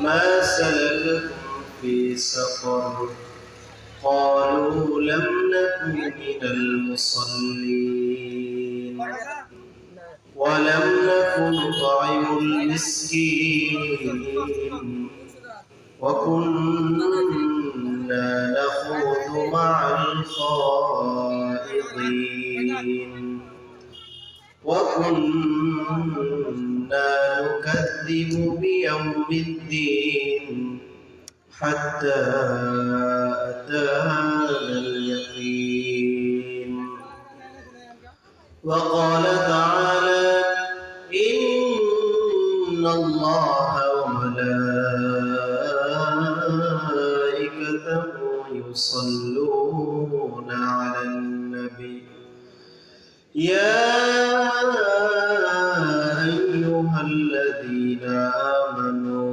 ما سلككم في سقر قالوا لم نكن من المصلين. ولم نكن نطعم المسكين. وكنا نخوض مع الخائضين. وكنا نكذب بيوم الدين حتى أتانا اليقين. وقال تعالى إن الله وملائكته يصلون على النبي. يا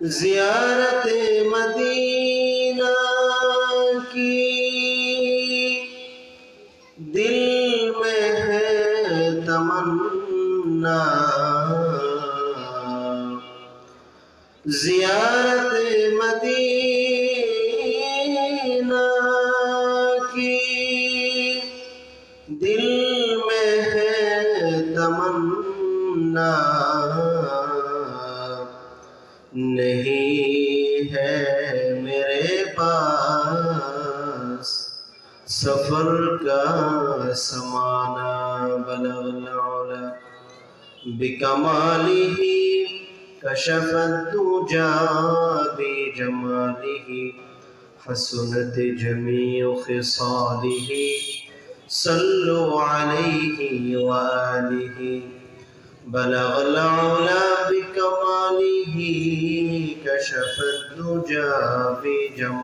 زيارة مدینہ کی دل میں ہے تمنا زیارت مدینہ کی دل میں ہے تمنا نہیں ہے میرے پاس سفر کا سمانا بلغنا بکمالی ہی، کشف جمالی بجمالی حسنت جمیع خصاله صلوا علیہ وآلہ۔ بلغ العلا كشف الدجى بجماله